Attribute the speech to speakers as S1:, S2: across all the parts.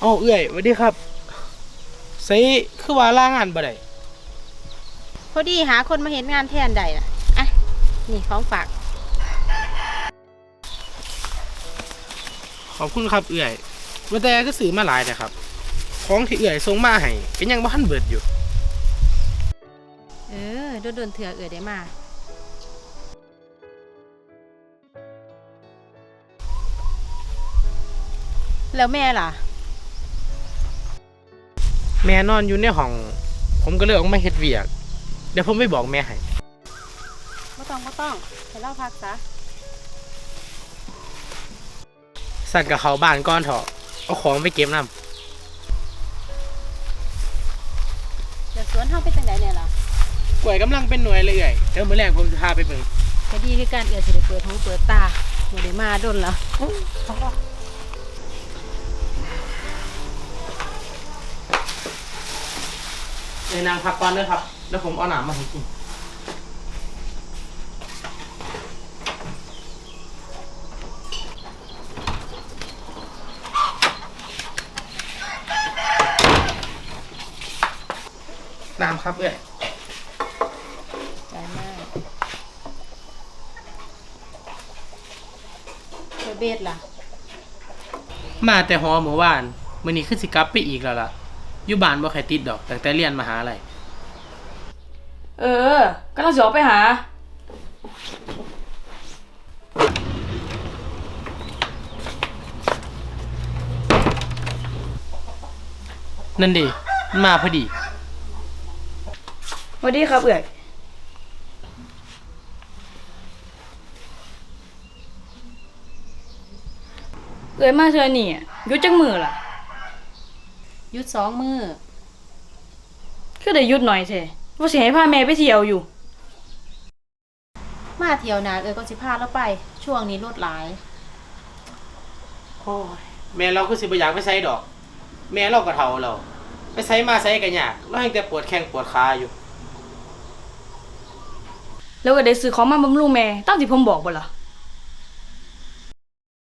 S1: เอาเอื้อยสวัสดีครับใส่คือว่าลางานบ่ได้
S2: พอดีหาคนมาเห็นงานแทนใดน่ะอะนี่ของฝาก
S1: ขอบคุณครับเอื้อยว่าแต่ก็ซื้อมาหลายแต่ครับ ของที่เอื้อยส่งมาให้ก็ยังบ่ทันเบิดอยู่
S2: เออโดนโดนๆเถื่อเอือได้มา แล้วแม่ล่ะ
S1: แม่นอนอยู่ในห้อง ผมก็เลยออกมาเฮ็ดเวียก เดี๋ยวผมไปบอกแม่ให้
S2: ไม่ต้องไม่ต้องให้เล่าพักซะ
S1: สั่นกับเขาบ้านก่อนเถอะเอาของไปเก็บนำ
S2: เดี๋ยวสวนเฮาไปจังไดเนี่ยล่ะ
S1: กล้วยกำลังเป็นหน่วยเลยเอื้อยเดี๋ยวมื้อแรกผมจะพาไปเบิ่ง
S2: ก็ดีคือการเอือสิได้เปิดหูเปิดตาบ่ได้มาโดนแล้ว
S1: ในนางพักก่อนเด้อครับ แล้วผมเอาหนามมาให้กินน้ำครับเอ้ย
S2: ใจมากเบเบดล่ะ
S1: มาแต่หอเมื่อวานมื้อนี้คือสิกลับไปอีกแล้วล่ะ อยู่บ้านบ่ใครติดดอกตั้งแต่เรียนมหาลัย
S3: เออกำลังจะออกไปหา
S1: นั่นดิมันมาพอดี
S3: สวัสดีครับเอื่อยเอื่อยมาเธอนี่อะหยุดจังมือล่ะ
S2: ห ยุดสองมือ
S3: คือได้หยุดหน่อยเถอะว่าสิให้พาแม่ไปเที่ยวอยู่
S2: มาเที่ยวนาเออก็สิพาเราไป ช่วงนี้รถหลาย
S1: โอ้ยแม่เราคือสิบ่อยากไปไสดอก แม่เราก็เฒ่าแล้วไปไสมาไสก็ยากเรายังแต่ปวดแข้งปวดขาอยู่
S3: แล้วก็ได้ซื้อของมาบำรุงแม่ตามที่ผมบอกบ่ล่ะ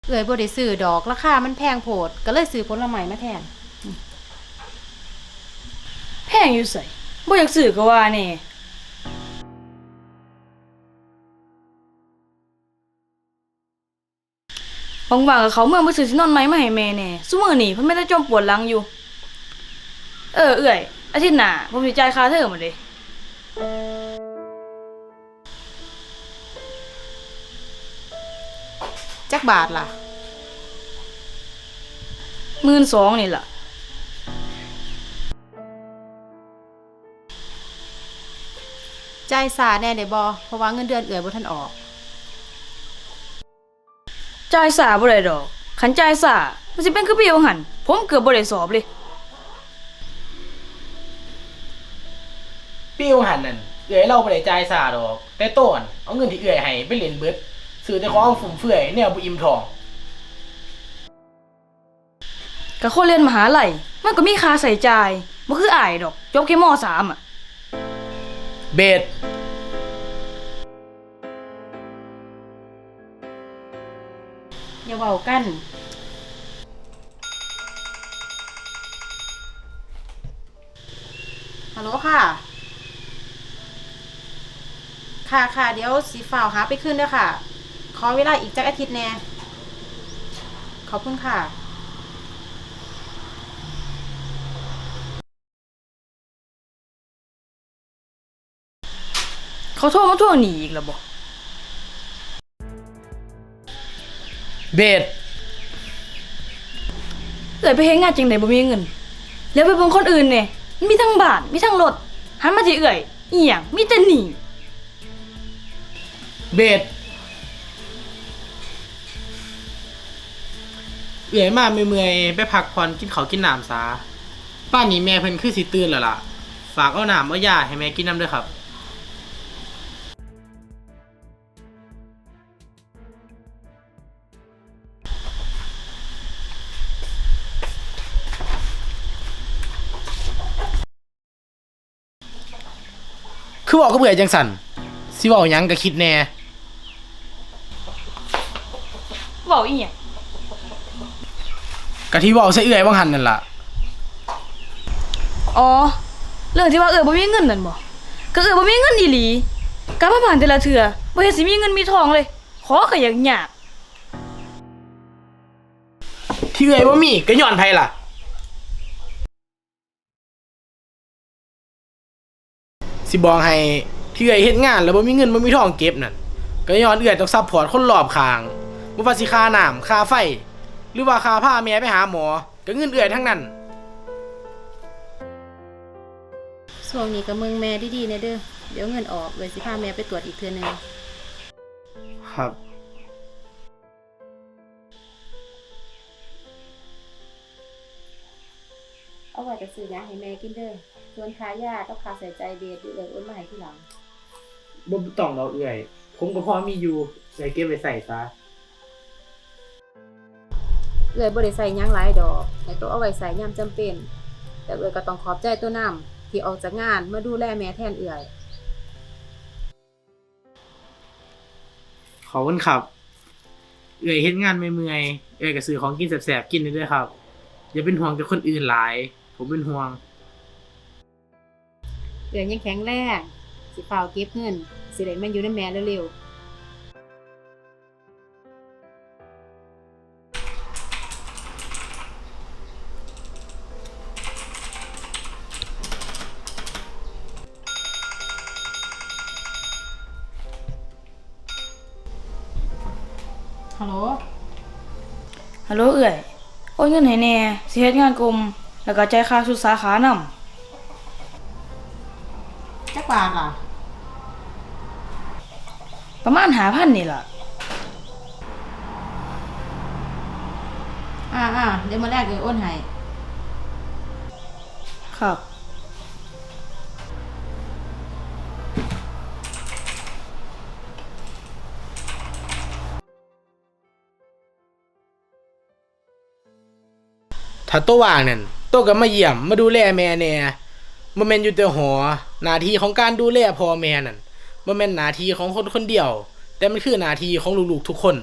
S2: เอ่ยบ่ได้ซื้อดอกราคามันแพงโพดก็เลยซื้อผลไม้มาแทน
S3: แพ งอยู่ใส่บ่อยากซื้อก็ว่าแน่ว่างๆกับเขาเมื่อมาซื้อที่นอนไม้มาให้แม่แน่ซุมื้อนี้เพิ่นไม่ได้จมปวดหลังอยู่ เออเอื่อยอาทิตย์หน้าผมสิจ่ายค่าเทอมมาเด้
S2: จักบาทล่ะ
S3: หมื่นสองนี่ล่ะ
S2: จ่ายสาแน่ได้บ่เพราะว่าเงินเดือนเอ่ยบ่ทันออก
S3: จ่ายสาบ่ได้ดอกขันจ่ายสามันสิเป็นคือพี่ว่าหันผมเกือบบ่ได้สอบเลย
S1: ปิ้วหันนั่นเอื้อยเราบ่ได้จ่ายซาดอก แต่ต้นเอาเงินที่เอื้อยให้ไปเล่นเบิดซื้อแต่ของฟุ่มเฟือยแนวบ่อิ่มท้อง
S3: กับคนเรียนมหาลัยมันก็มีค่าใส่จ่ายบ่คืออายดอก จบแค่มสามอะ
S1: เบส
S2: อย่าเว้ากัน ฮัลโหลค่ะ ค่ะค่ะเดี๋ยวสีฝ่าวหาไปขึ้นเด้อค่ะ ขอเวลาอีกจักอาทิตย์แน่ ขอบคุณค่ะ
S3: เขาโทรมาทวงหนี้อีกแล้วบ่
S1: เบส
S3: เอ้ยไปเฮ็ดงานจังไดบ่มีเงิน แล้วไปเบิ่งคนอื่นแหน่มันมีทั้งบ้านมีทั้งรถหันมาที่เอ้ยอีหยังมีแต่หนี้
S1: เบสเอื้อยมาเมื่อยๆไปพักผ่อนกินข้าวกินน้ำซาป้านนี้แม่เพิ่นคือสิตื่นแล้วล่ะ ฝากเอาน้ำเอายาให้แม่กินน้ำด้วยครับ คือบอกก็เบื่อจังสันสิบอกหยังก็คิดแน่
S3: เว้าอีหยัง
S1: กะที่เว้าใส่เอื้อยว่างหันนั่นล่ะ
S3: อ๋อ เรื่องที่ว่าเออบ่มีเงินนั่นบ่ก็เออบ่มีเงินอีหลีกลับมาบ้านแต่ละเทื่อบ่เห็นสิมีเงินมีทองเลย ขอก็อย่างยาก
S1: ที่เอื้อยบ่มีก็ย้อนไผล่ะ สิบอกให้ที่เอื้อยเฮ็ดงาน แล้วบ่มีเงินบ่มีทองเก็บนั่นก็ย้อนเอื้อยต้องซัพพอร์ตคนรอบข้างบ่ว่าสิค่าน้ำค่าไฟ หรือว่าค่าพาแม่ไปหาหมอ ก็เงินเอื้อยทั้งนั้น
S2: ช่วงนี้ก็เมืองแม่ดีๆนะเด้อ เดี๋ยวเงินออกเลยสิพาแม่ไปตรวจอีกเทื่อนึง
S1: ครับ
S2: เอาไว้จะซื้อยาให้แม่กินเด้อส่วนค่ายากับค่าใส่ใจเบียดอยู่เลยโอนมาให้ทีหลัง
S1: บ่ต้องดอกเอื้อย ผมก็พอมีอยู่เอื้อยเก็บไว้ใส่ซะ
S2: เอื้อยบ่ได้ใส่หยังหลายดอกให้ตัวเอาไว้ใส่ยามจำเป็น แต่เอื้อยก็ต้องขอบใจตัวน้ำที่ออกจากงานมาดูแลแม่แทนเอื้อย
S1: ขอบคุณครับ เอื้อยเฮ็ดงานเมื่อยๆเอื้อยก็ซื้อของกินแสบๆกินได้ด้วยครับ อย่าเป็นห่วงแต่คนอื่นหลาย ผมเป็นห่วง
S2: เอื้อยยังแข็งแรงสิเฝ้าเก็บเงิน สิได้มาอยู่นำแม่เร็วๆฮัลโหล
S3: ฮัลโหลเอื้อย โอนเงินให้แหน่สิเฮ็ดงานกลม แล้วก็จ่ายค่าสุดสาขานำ
S2: จักบาทล่ะ
S3: ประมาณ5,000นี่ล่ะ
S2: อ่าอ่าเดี๋ยวมาแรกเลยโอนให้
S3: ครับ
S1: ถ้าตัวว่างนั่น ตัวก็มาเยี่ยมมาดูแลแม่แน่บ่แม่นอยู่แต่หอหน้าที่ของการดูแลพ่อแม่นั่นบ่แม่นหน้าที่ของคนคนเดียว แต่มันคือหน้าที่ของลูกๆทุกคน